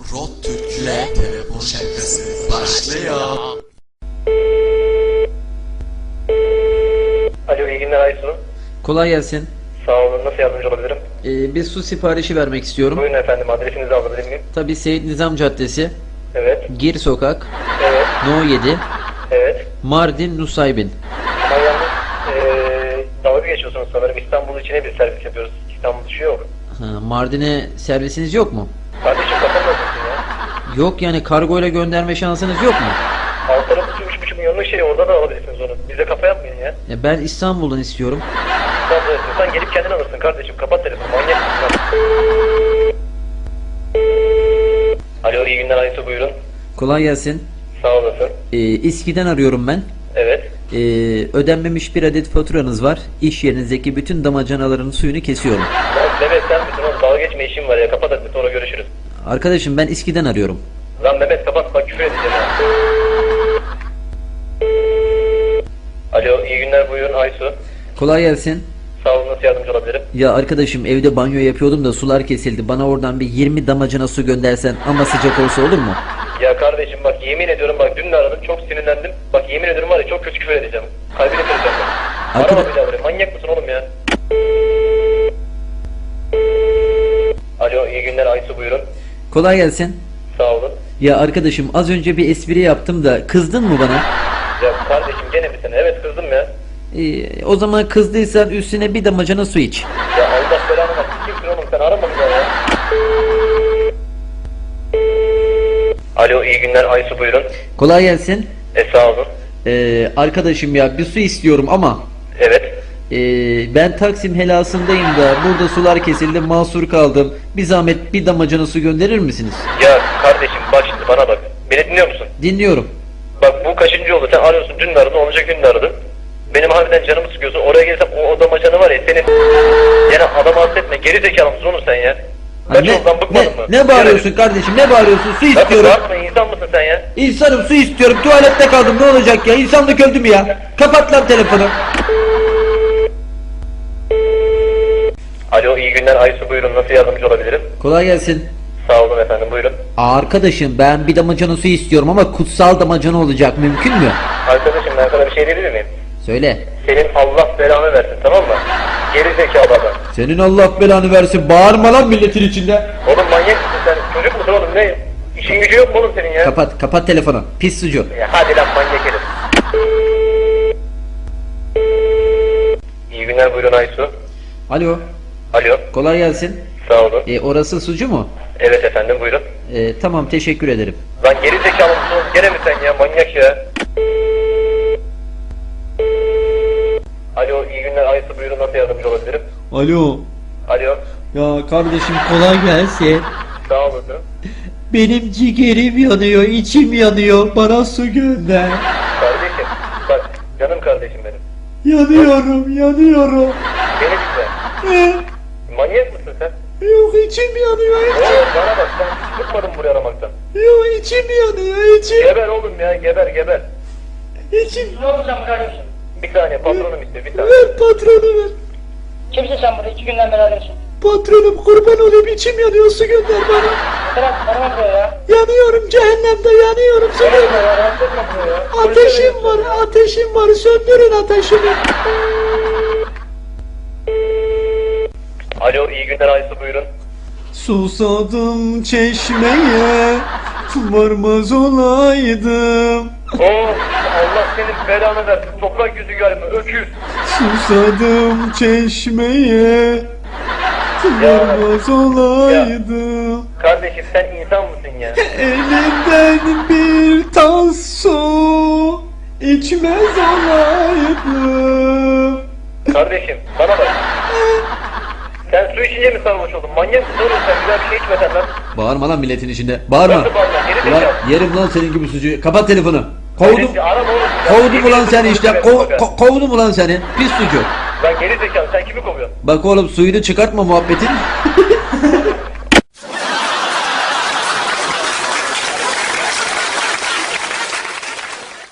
Rot Türk'le telefon şakası başlıyor. Alo iyi günler Aysun. Kolay gelsin. Sağ olun nasıl yardımcı olabilirim? Ee, bir su siparişi vermek istiyorum. Buyurun efendim adresinizi alabilir miyim? Tabii Seyit Nizam Caddesi, Evet. Gir Sokak, Evet. No 7, Evet. Mardin Nusaybin. Ama yalnız eee dalga geçiyorsunuz sanırım. İstanbul içine bir servis yapıyoruz. İstanbul dışı yok. Ha, Mardin'e servisiniz yok mu? Kardeşim ya? Yok yani kargoyla gönderme şansınız yok mu? Alt tarafı 3,5 milyonluk şey orada da alabilirsiniz onu. Bize kafa yapmayın ya. Ya ben İstanbul'dan istiyorum. İstanbul'a istiyorsan gelip kendin alırsın kardeşim. Kapat telefonu manyak mısın? Alo iyi günler Aysu buyurun. Kolay gelsin. Sağ olasın. Ee, İSKİ'den arıyorum ben. Evet. Ee, ödenmemiş bir adet faturanız var. İş yerinizdeki bütün damacanaların suyunu kesiyorum. Mehmet sen oğlum? Dalga geçme işim var ya. Kapat hadi sonra görüşürüz. Arkadaşım ben İSKİ'den arıyorum. Lan Mehmet kapat bak küfür edeceğim. Alo iyi günler buyurun Aysu. Kolay gelsin. Sağ olun nasıl yardımcı olabilirim? Ya arkadaşım evde banyo yapıyordum da sular kesildi. Bana oradan bir 20 damacana su göndersen ama sıcak olsa olur mu? Ya kardeşim bak yemin ediyorum bak dün de aradım çok sinirlendim. Bak yemin ediyorum var ya çok kötü küfür edeceğim. Kalbini kıracağım bak. Arkada- Arama bir daha buraya manyak mısın oğlum ya? Alo iyi günler Aysu buyurun. Kolay gelsin. Sağ olun. Ya arkadaşım az önce bir espri yaptım da kızdın mı bana? Ya kardeşim gene mi sen? Evet kızdım ya. Ee, o zaman kızdıysan üstüne bir damacana su iç. Ya Allah belanı versin. Kimsin oğlum sen arama daha ya. Alo iyi günler Aysu buyurun. Kolay gelsin. E sağ olun. Ee, arkadaşım ya bir su istiyorum ama Evet. Ee, ben Taksim helasındayım da burada sular kesildi mahsur kaldım. Bir zahmet bir damacana su gönderir misiniz? Ya kardeşim bak şimdi bana bak. Beni dinliyor musun? Dinliyorum. Bak bu kaçıncı oldu? Sen arıyorsun dün de aradın olacak gün de aradın. Benim harbiden canımı sıkıyorsun. Oraya gelsem o odama canı var ya senin. Yani adamı affetme. Geri zekalı mısın oğlum sen ya? Ha, Kaç ne, yoldan ne, bıkmadın mı? ne bağırıyorsun kardeşim ne bağırıyorsun su Nasıl istiyorum. bağırma insan mısın sen ya? İnsanım su istiyorum tuvalette kaldım ne olacak ya insanlık öldü mü ya? Kapat lan telefonu. Alo iyi günler Aysu buyurun nasıl yardımcı olabilirim? Kolay gelsin. Sağ olun efendim buyurun. Arkadaşım ben bir damacana su istiyorum ama kutsal damacana olacak mümkün mü? Arkadaşım ben sana bir şey diyebilir miyim? Söyle. Senin Allah belanı versin tamam mı? Geri zekalı adam. Senin Allah belanı versin bağırma lan milletin içinde. Oğlum manyak mısın sen? Çocuk musun oğlum ne? İşin gücü yok mu oğlum senin ya? Kapat kapat telefonu pis sucu. Ya hadi lan manyak herif. İyi günler buyurun Aysu. Alo Alo kolay gelsin. sağ olun. E, orası sucu mu? Evet efendim buyurun. E, tamam teşekkür ederim. Lan geri zekalı mısın? Gene mi sen ya manyak ya? Alo iyi günler Aysu buyurun nasıl yardımcı olabilirim? Alo Alo ya kardeşim kolay gelsin. sağ olasın. Benim ciğerim yanıyor içim yanıyor bana su gönder. Kardeşim bak canım kardeşim benim. Yanıyorum yanıyorum. Beni dinle. Manyak mısın sen? Yok içim yanıyor Oğlum bana bak sen hiç bıkmadın buraya aramaktan. Yok içim yanıyor içim. Geber oğlum ya geber geber. İçim. Ne burada arıyorsun? Bir saniye patronum işte bir saniye. Ver patronu ver. Kimsin sen burada? İki günden beri arıyorsun. Patronum kurban olayım içim yanıyor su gönder bana. Bırak arama buraya ya. Yanıyorum cehennemde yanıyorum su Geber gönder. ya rahatsız etme buraya ya. Polise Ateşim var ateşim var söndürün ateşimi. Alo iyi günler Aysu buyurun. Susadım çeşmeye varmaz olaydım. Oo Allah senin belanı versin. Toprak yüzü galiba öküz. Susadım çeşmeye varmaz olaydım. Kardeşim sen insan mısın ya? Elinden bir tas su içmez olaydım. Kardeşim bana bak. Sen su içince mi sarhoş oldun? Manyak mısın oğlum sen? Güzel bir şey içmesen lan. Bağırma lan milletin içinde. Bağırma. Nasıl bağırma? Geri Ulan zekalı. yerim lan senin gibi sucuğu. Kapat telefonu. Kovdum. Kardeşim, arama oğlum. Kovdum ulan seni işte. Ko- Bak, ko- kovdum ulan seni. Pis sucuk. Lan geri zekalı sen kimi kovuyorsun? Bak oğlum suyunu çıkartma muhabbetin.